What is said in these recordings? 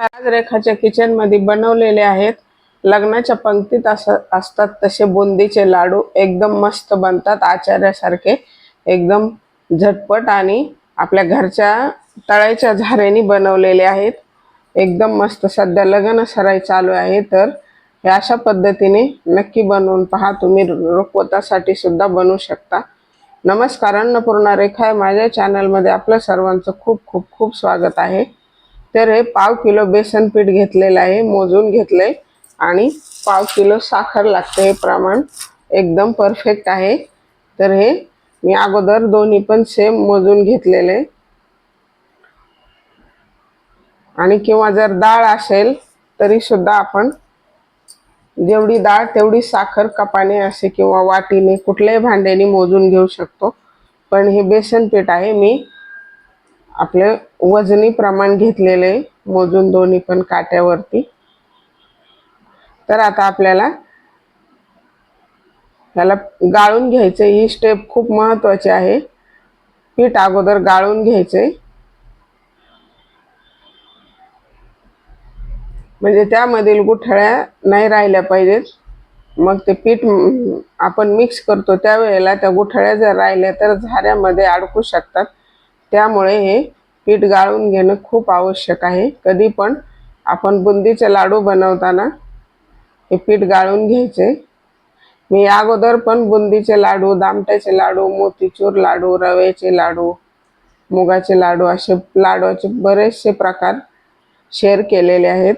आज रेखाच्या किचनमध्ये बनवलेले आहेत. लग्नाच्या पंक्तीत अस असतात तसे बुंदीचे लाडू एकदम मस्त बनतात आचार्यासारखे. एकदम झटपट आणि आपल्या घरच्या तळायच्या झाऱ्यानी बनवलेले आहेत. एकदम मस्त सध्या लग्न सराई चालू आहे तर हे अशा पद्धतीने नक्की बनवून पहा. तुम्ही रुखवतासाठी सुद्धा बनवू शकता. नमस्कार अन्नपूर्णा रेखा आहे. माझ्या चॅनलमध्ये आपलं सर्वांचं खूप खूप खूप स्वागत आहे. तर हे पाव किलो बेसन पीठ घेतलेलं आहे मोजून घेतले आणि पाव किलो साखर लागते हे प्रमाण एकदम परफेक्ट आहे. तर हे मी अगोदर दोन्ही पण सेम मोजून घेतलेले. आणि किंवा जर डाळ असेल तरी सुद्धा आपण जेवढी डाळ तेवढी साखर कपाने असे किंवा वाटीने कुठल्याही भांड्याने मोजून घेऊ शकतो. पण हे बेसन पीठ आहे मी आपले वजनी प्रमाण घेतलेले मोजून दोन्ही पण काट्यावरती. तर आता आपल्याला ह्याला गाळून घ्यायचे. ही स्टेप खूप महत्वाची आहे. पीठ अगोदर गाळून घ्यायचे. म्हणजे त्यामधील गुठळ्या नाही राहिल्या पाहिजेत. मग ते पीठ आपण मिक्स करतो. त्यावेळेला त्या गुठळ्या जर राहिल्या तर झाऱ्यामध्ये अडकू शकतात. त्यामुळे हे पीठ गाळून घेणं खूप आवश्यक आहे. कधी पण आपण बुंदीचे लाडू बनवताना हे पीठ गाळून घ्यायचे. मी अगोदर पण बुंदीचे लाडू दामट्याचे लाडू मोतीचूर लाडू रव्याचे लाडू मुगाचे लाडू असे लाडूचे बरेचसे प्रकार शेअर केलेले आहेत.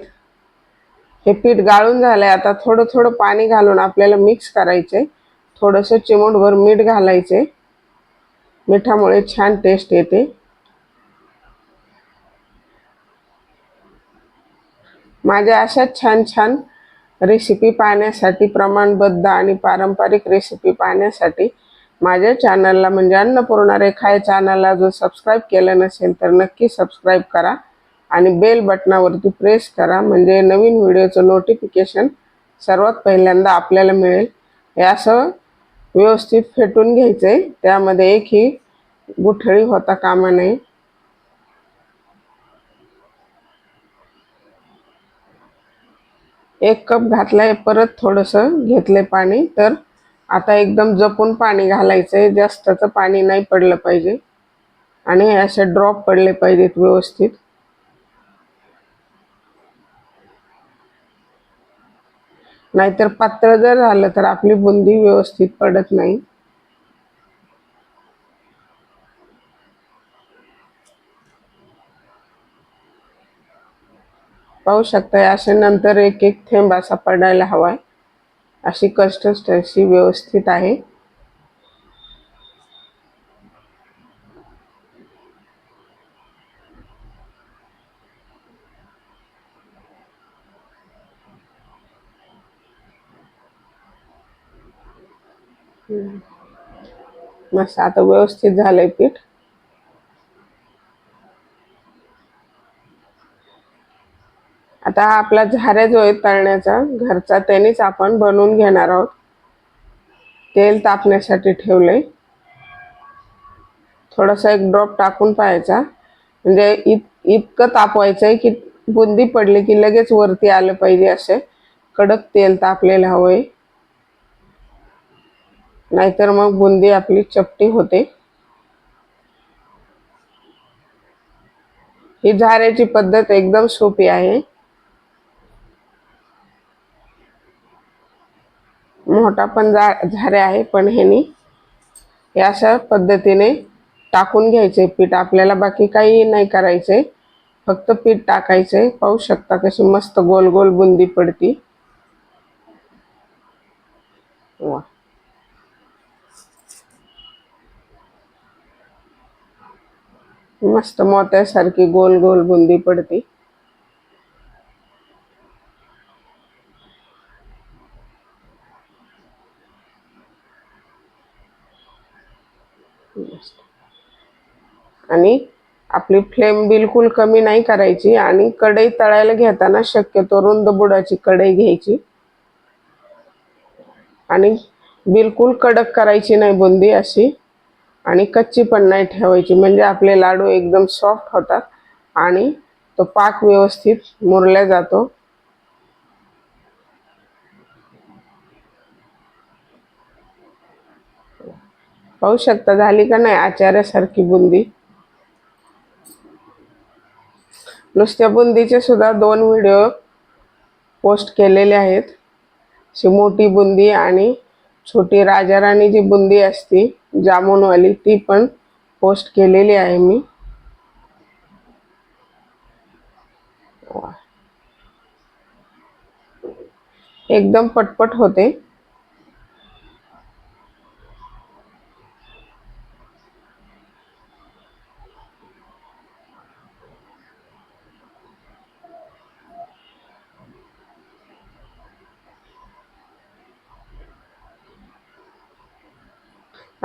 हे पीठ गाळून झालंय. आता थोडं थोडं पाणी घालून आपल्याला मिक्स करायचे थोडंसं चिमूटभर मीठ घालायचे मिठामुळे छान टेस्ट येते. माझ्या अशाच छान छान रेसिपी पाहण्यासाठी प्रमाणबद्ध आणि पारंपरिक रेसिपी पाहण्यासाठी माझ्या चॅनलला म्हणजे अन्नपूर्णा रेखा या चॅनलला जर सबस्क्राईब केलं नसेल तर नक्की सबस्क्राईब करा आणि बेल बटनावरती प्रेस करा. म्हणजे नवीन व्हिडिओचं नोटिफिकेशन सर्वात पहिल्यांदा आपल्याला मिळेल. हे असं व्यवस्थित फेटून घ्यायचं आहे त्यामध्ये एकही गुठळी होता कामा नये. एक कप घातलाय परत थोडंसं घेतले पाणी. तर आता एकदम जपून पाणी घालायचंय. जास्तचं पाणी नाही पडलं पाहिजे. आणि असे ड्रॉप पडले पाहिजेत व्यवस्थित. नाहीतर पातळ जर झालं तर आपली बुंदी व्यवस्थित पडत नाही. पाहू शकता असे नंतर एक एक थेंब असा पडायला हवाय. अशी कष्ट अशी व्यवस्थित आहे. मस्त आता व्यवस्थित झालंय पीठ. आता हा आपला झाऱ्या जो आहे तळण्याचा घरचा त्यानेच आपण बनवून घेणार आहोत. तेल तापण्यासाठी ठेवलंय. थोडासा एक ड्रॉप टाकून पाहायचा. म्हणजे इत इतकं तापवायचं आहे की बुंदी पडली की लगेच वरती आलं पाहिजे असे. कडक तेल तापलेलं हवंय. नाहीतर मग बुंदी आपली चपटी होते. ही झाऱ्याची पद्धत एकदम सोपी आहे. मोठा पण जा झारे आहे पण ह्यानी हे अशा पद्धतीने टाकून घ्यायचे. पीठ आपल्याला बाकी काही नाही करायचे. फक्त पीठ टाकायचे. पाहू शकता कशी मस्त गोल गोल बुंदी पडती. वा. मस्त मोत्यासारखी गोल गोल बुंदी पडते. आणि आपली फ्लेम बिलकुल कमी नाही करायची आणि कढई तळायला घेताना शक्यतो रुंद बुडाची कढई घ्यायची. आणि बिलकुल कडक करायची नाही बुंदी अशी. आणि कच्ची पण नाही ठेवायची. म्हणजे आपले लाडू एकदम सॉफ्ट होतात आणि तो पाक व्यवस्थित मुरला जातो. पाहू शकता झाली का नाही आचार्यासारखी बुंदी? नुसत्या बुंदीचे सुद्धा दोन व्हिडिओ पोस्ट केलेले आहेत. अशी मोठी बुंदी आणि छोटी राजाराणी जी बुंदी असती जामुनवाली ती पण पोस्ट केलेली आहे मी. एकदम पटपट होते.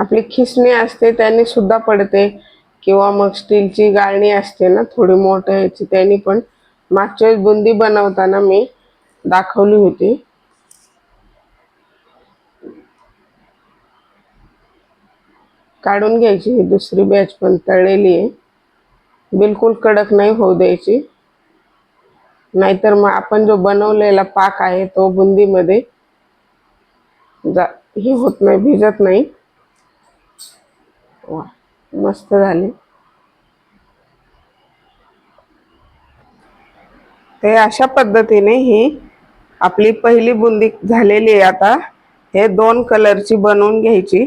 आपली खिसणी असते त्याने सुद्धा पडते. किंवा मग स्टीलची गाळणी असते ना थोडी मोठं ह्याची त्याने पण मागच्या वेळेस बुंदी बनवताना मी दाखवली होती. काढून घ्यायची ही दुसरी बॅच पण तळलेली आहे. बिलकुल कडक नाही होऊ द्यायची. नाहीतर मग आपण जो बनवलेला पाक आहे तो बुंदीमध्ये जा हे होत नाही भिजत नाही. वा मस्त झाली. ते अशा पद्धतीने ही आपली पहिली बुंदी झालेली आहे आता. हे दोन कलरची बनवून घ्यायची.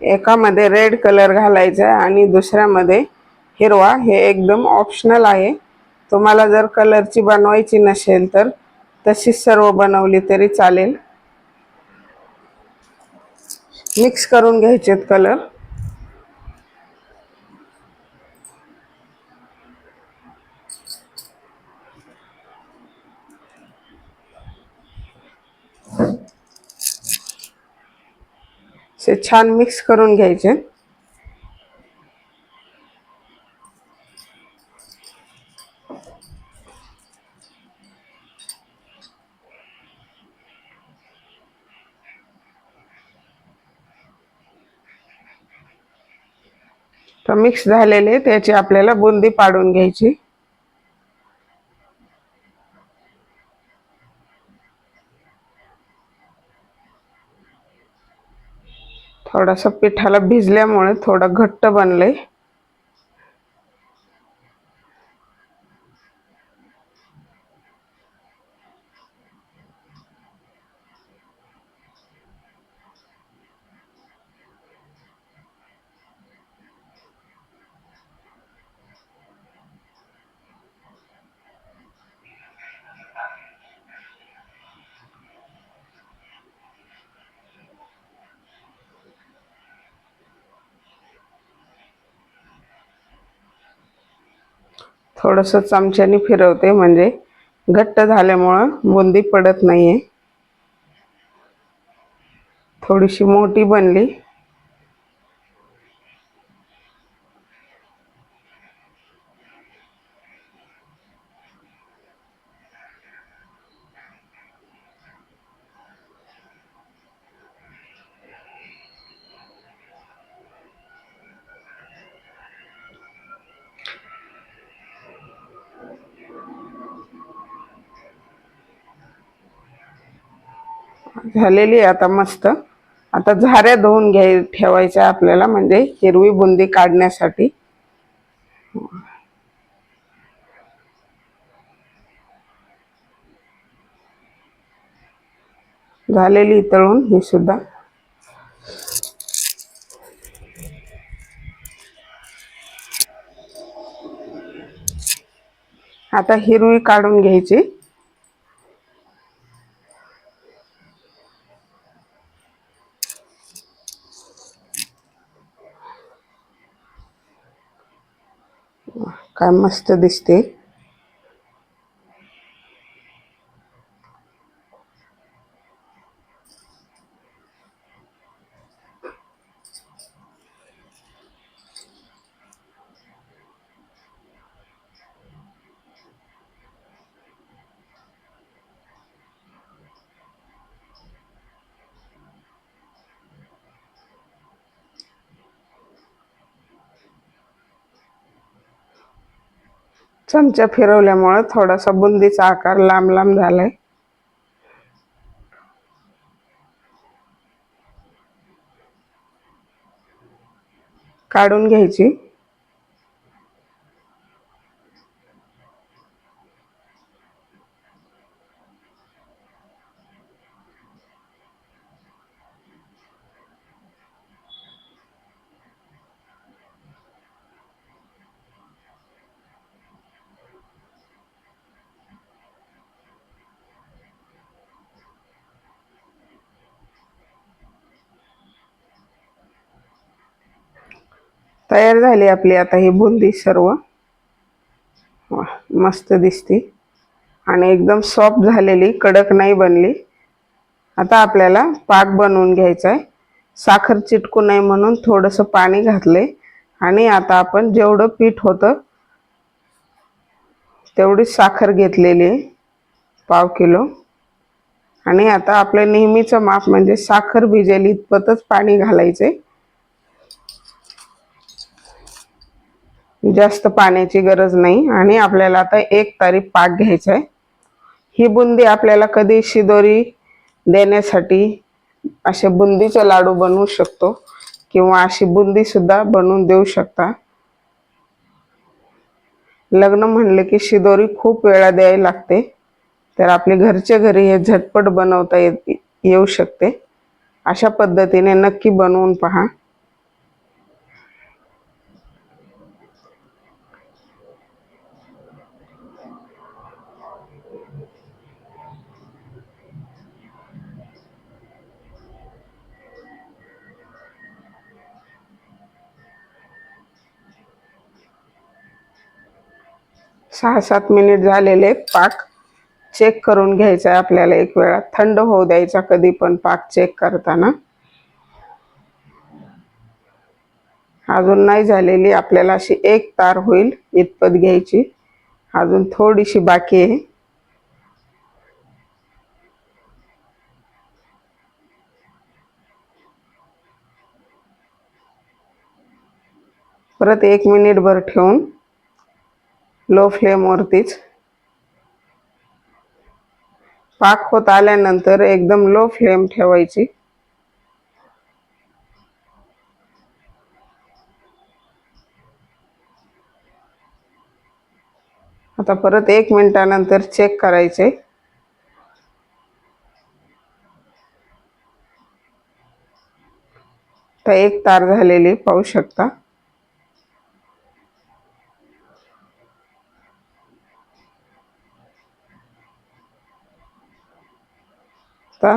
एकामध्ये रेड कलर घालायचा आणि दुसऱ्यामध्ये हिरवा. हे एकदम ऑप्शनल आहे. तुम्हाला जर कलरची बनवायची नसेल तर तशीच सर्व बनवली तरी चालेल. मिक्स करून घ्यायचेत कलर असे छान मिक्स करून घ्यायचे. तर मिक्स झालेले त्याची आपल्याला बुंदी पाडून घ्यायची. थोडासा पिठाला भिजल्यामुळे थोडा घट्ट बनलं आहे थोडंसं चमच्याने फिरवते म्हणजे घट्ट झाल्यामुळं बुंदी पडत नाही आहे थोडीशी मोठी बनली. झालेली आहे आता मस्त. आता झाऱ्या धुवून घ्याय ठेवायच्या आपल्याला म्हणजे हिरवी बुंदी काढण्यासाठी. झालेली तळून ही सुद्धा. आता हिरवी काढून घ्यायची. काय मस्त दिसते. चमचा फिरवल्यामुळं थोडासा बुंदीचा आकार लांब लांब झालाय. काढून घ्यायची. तयार झाली आपली आता ही बुंदी सर्व. मस्त दिसते. आणि एकदम सॉफ्ट झालेली कडक नाही बनली. आता आपल्याला पाक बनवून घ्यायचा आहे साखर चिटकू नये म्हणून थोडंसं पाणी घातले आणि आता आपण जेवढं पीठ होतं तेवढी साखर घेतलेली आहे पाव किलो. आणि आता आपलं नेहमीचं माप म्हणजे साखर भिजेल इतपतच पाणी घालायचे जास्त पाण्याची गरज नाही. आणि आपल्याला आता एक तारी पाक घ्यायचा आहे ही बुंदी आपल्याला कधी शिदोरी देण्यासाठी असे बुंदीचे लाडू बनवू शकतो किंवा अशी बुंदी सुद्धा बनवून देऊ शकता. लग्न म्हणले की शिदोरी खूप वेळा द्यायला लागते. तर आपले घरचे घरी हे झटपट बनवता येत येऊ शकते. अशा पद्धतीने नक्की बनवून पहा. सहा सात मिनिट झालेले पाक चेक करून घ्यायचा आहे आपल्याला एक वेळा. थंड होऊ द्यायचा कधी पण पाक चेक करताना. अजून नाही झालेली आपल्याला अशी एक तार होईल इतपत घ्यायची. अजून थोडीशी बाकी आहे. परत एक मिनिटभर ठेवून लो फ्लेमवरतीच पाक होत आल्यानंतर एकदम लो फ्लेम ठेवायची. आता परत एक मिनिटानंतर चेक करायचे. तर एक तार झालेली पाहू शकता. आता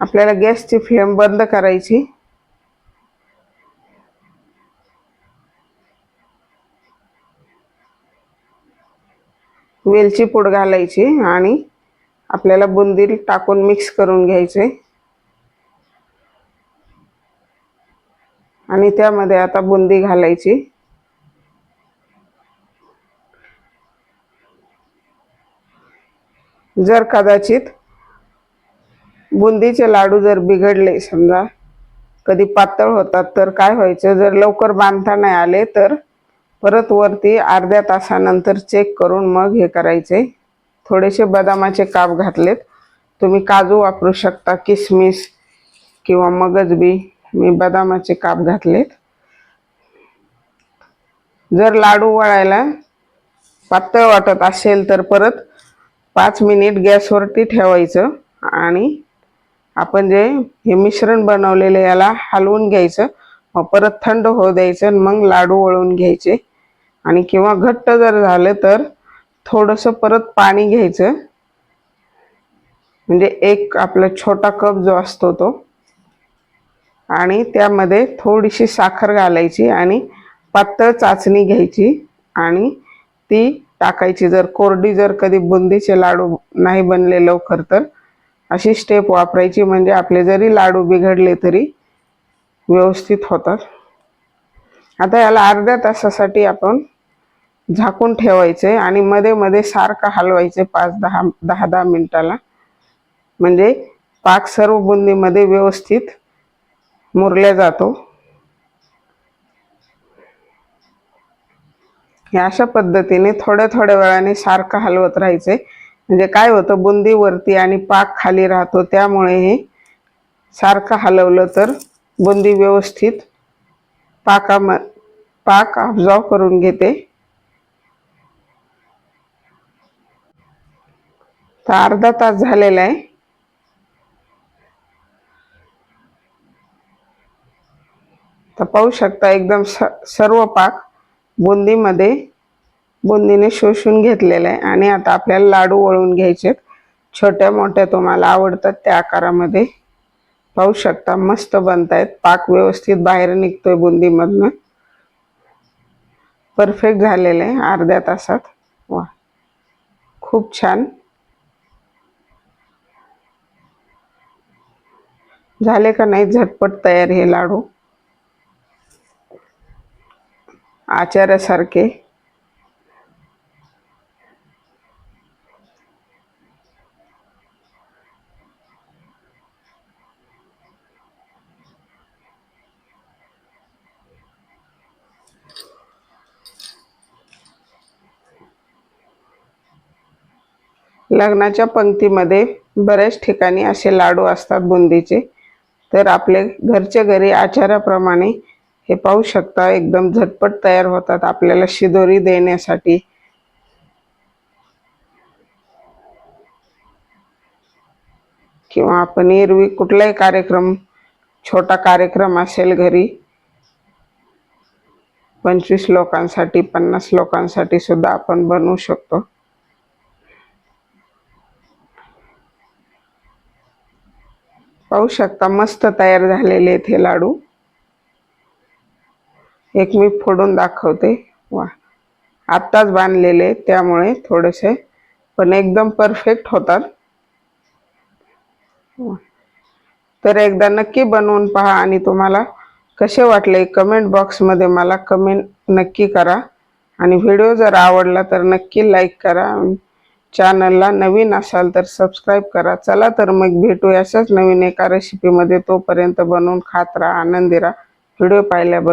आपल्याला गॅसची फ्लेम बंद करायची. वेलची पूड घालायची आणि आपल्याला बुंदील टाकून मिक्स करून घ्यायचे. आणि त्यामध्ये आता बुंदी घालायची. जर कदाचित बुंदीचे लाडू जर बिघडले समजा कधी पातळ होतात तर काय व्हायचं? जर लवकर बांधता नाही आले तर परत वरती अर्ध्या तासानंतर चेक करून मग हे करायचे. थोडेसे बदामाचे काप घातलेत. तुम्ही काजू वापरू शकता किसमिस किंवा मगज बी मी बदामाचे काप घातलेत. जर लाडू वळायला पातळ वाटत असेल तर परत पाच मिनिट गॅसवरती ठेवायचं आणि आपण जे हे मिश्रण बनवलेलं याला हलवून घ्यायचं. मग परत थंड होऊ द्यायचं आणि मग लाडू वळून घ्यायचे. आणि किंवा घट्ट जर झालं तर थोडंसं परत पाणी घ्यायचं. म्हणजे एक आपला छोटा कप जो असतो तो. आणि त्यामध्ये थोडीशी साखर घालायची आणि पातळ चाचणी घ्यायची. आणि ती टाकायची. जर कोरडी जर कधी बुंदीचे लाडू नाही बनले लवकर तर. अशी स्टेप वापरायची म्हणजे आपले जरी लाडू बिघडले तरी व्यवस्थित होतात. आता याला अर्ध्या तासासाठी आपण झाकून ठेवायचे आणि मध्ये मध्ये सारखं हलवायचे पाच दहा दहा दहा मिनिटाला. म्हणजे पाक सर्व बुंदीमध्ये व्यवस्थित मुरल्या जातो. हे अशा पद्धतीने थोड्या थोड्या वेळाने सारखं हलवत राहायचे. म्हणजे काय होतं बुंदी वरती आणि पाक खाली राहतो त्यामुळे हे सारखं हलवलं तर बुंदी व्यवस्थित पाकाम पाक ऑब्झॉर्व करून घेते. तर अर्धा तास झालेला आहे. तर पाहू शकता एकदम स सर्व पाक बुंदीमध्ये बुंदीने शोषून घेतलेलं आहे. आणि आता आपल्याला लाडू वळून घ्यायचे छोट्या मोठ्या तुम्हाला आवडतात त्या आकारामध्ये. पाहू शकता मस्त बनतायत. पाक व्यवस्थित बाहेर निघतोय बुंदीमधनं. परफेक्ट झालेलं आहे अर्ध्या तासात. वा. खूप छान. झाले का नाही झटपट तयार हे लाडू? आचार्यासारखे लग्नाच्या पंक्तीमध्ये बऱ्याच ठिकाणी असे लाडू असतात बुंदीचे. तर आपले घरच्या घरी आचाराप्रमाणे हे पाहू शकता एकदम झटपट तयार होतात आपल्याला शिदोरी देण्यासाठी. किंवा आपण एरवी कुठलाही कार्यक्रम छोटा कार्यक्रम असेल घरी पंचवीस लोकांसाठी पन्नास लोकांसाठी सुद्धा आपण बनवू शकतो. पाहू शकता मस्त तयार झालेले आहेत हे लाडू. एक मी फोडून दाखवते. वा आत्ताच बांधलेले त्यामुळे थोडेसे पण एकदम परफेक्ट होतात. वा. तर एकदा नक्की बनवून पहा आणि तुम्हाला कसे वाटले कमेंट बॉक्समध्ये मला कमेंट नक्की करा. आणि व्हिडिओ जर आवडला तर नक्की लाईक करा. चॅनलला नवीन असाल तर सबस्क्राईब करा. चला तर मग भेटू अशाच नवीन एका रेसिपीमध्ये तोपर्यंत बनवून खात राहा आनंदी राहा. व्हिडिओ पाहिल्याबद्दल